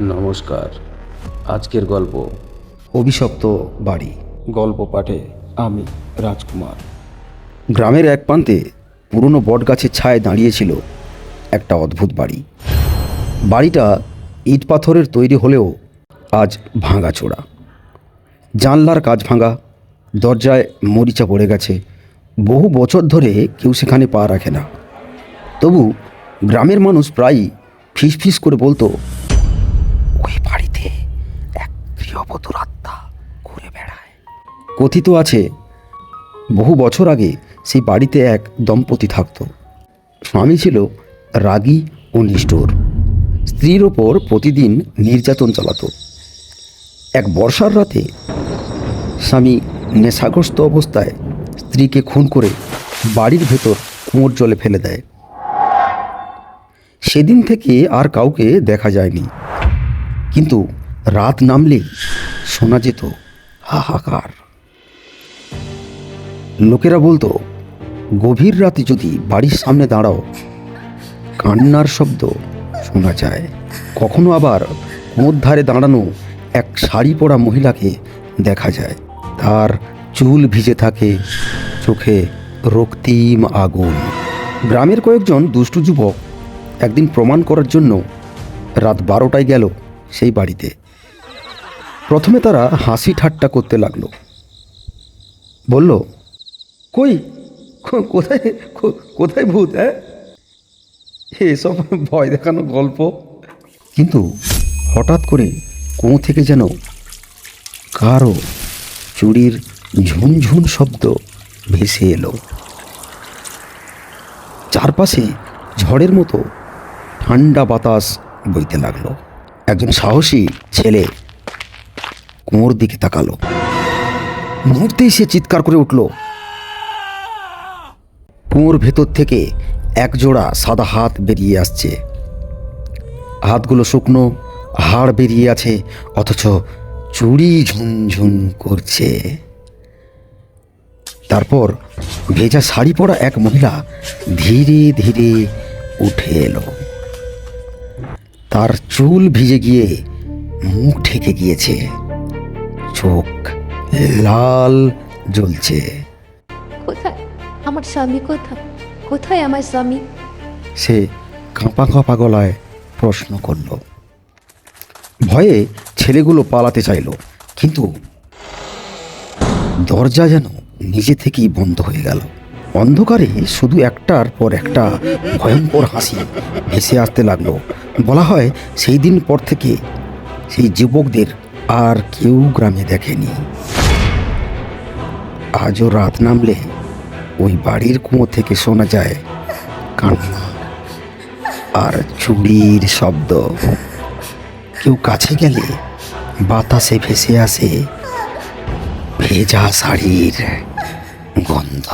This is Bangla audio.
নমস্কার। আজকের গল্প অভিশপ্ত বাড়ি। গল্প পাঠে আমি, রাজকুমার। গ্রামের এক প্রান্তে পুরনো বটগাছের ছায় দাঁড়িয়েছিল একটা অদ্ভুত বাড়ি। বাড়িটা ইট পাথরের তৈরি হলেও আজ ভাঙাচোরা জানলার কাজ ভাঙা, দরজায় মরিচা পড়ে গেছে। বহু বছর ধরে কেউ সেখানে পা রাখে না। তবু গ্রামের মানুষ প্রায়ই ফিস ফিস করে বলতো কথিত আছে, বহু বছর আগে সেই বাড়িতে এক দম্পতি থাকত। স্বামী ছিল রাগী ও নিষ্ঠুর। স্ত্রীর ওপর প্রতিদিন নির্যাতন চালাতো। এক বর্ষার রাতে স্বামী নেশাগ্রস্ত অবস্থায় স্ত্রীকে খুন করে বাড়ির ভেতর কুয়োর জলে ফেলে দেয়। সেদিন থেকে আর কাউকে দেখা যায়নি। কিন্তু রাত নামলেই শোনা যেত হাহাকার। লোকেরা বলতো, গভীর রাতে যদি বাড়ির সামনে দাঁড়াও, কান্নার শব্দ শোনা যায়। কখনো আবার ধারে দাঁড়ানো এক শাড়ি পরা মহিলাকে দেখা যায়। তার চুল ভিজে থাকে চোখে রক্তিম আগুন। গ্রামের কয়েকজন দুষ্টু যুবক একদিন প্রমাণ করার জন্য রাত বারোটায় গেল সেই বাড়িতে। প্রথমে তারা হাসি ঠাট্টা করতে লাগল। বলল কই? কোথায় কোথায় ভূত হ্যাঁ? এসব ভয় দেখানো গল্প। কিন্তু হঠাৎ করে কুয়ো থেকে যেন কারও চুরির ঝুনঝুন শব্দ ভেসে এলো। চারপাশে ঝড়ের মতো ঠান্ডা বাতাস বইতে লাগল। একজন সাহসী ছেলে কুয়োর দিকে তাকালো। মুহূর্তেই সে চিৎকার করে উঠল। কুয়োর ভেতর থেকে এক জোড়া সাদা হাত বেরিয়ে আসছে। হাতগুলো শুকনো, হাড় বেরিয়ে আছে, অথচ চুড়ি ঝুনঝুন করছে। তারপর ভেজা শাড়ি পরা এক মহিলা ধীরে ধীরে উঠে এলো। তার চুল ভিজে গিয়ে মুখ ঢেকে গিয়েছে। চোখ লাল জ্বলছে। স্বামী কোথায় কোথায় আমার স্বামী? সে কাঁপা কাঁপা গলায় প্রশ্ন করল। ভয়ে ছেলেগুলো পালাতে চাইল, কিন্তু দরজা যেন নিজে থেকেই বন্ধ হয়ে গেল। অন্ধকারে শুধু একটার পর একটা ভয়ঙ্কর হাসি ভেসে আসতে লাগল। বলা হয় সেই দিন পর থেকে সেই যুবকদের আর কেউ গ্রামে দেখেনি। আজও রাত নামলে ওই বাড়ির কুয়ো থেকে শোনা যায় কান্না আর চুড়ির শব্দ। কেউ কাছে গেলে বাতাসে ভেসে আসে ভেজা শাড়ির গন্ধ।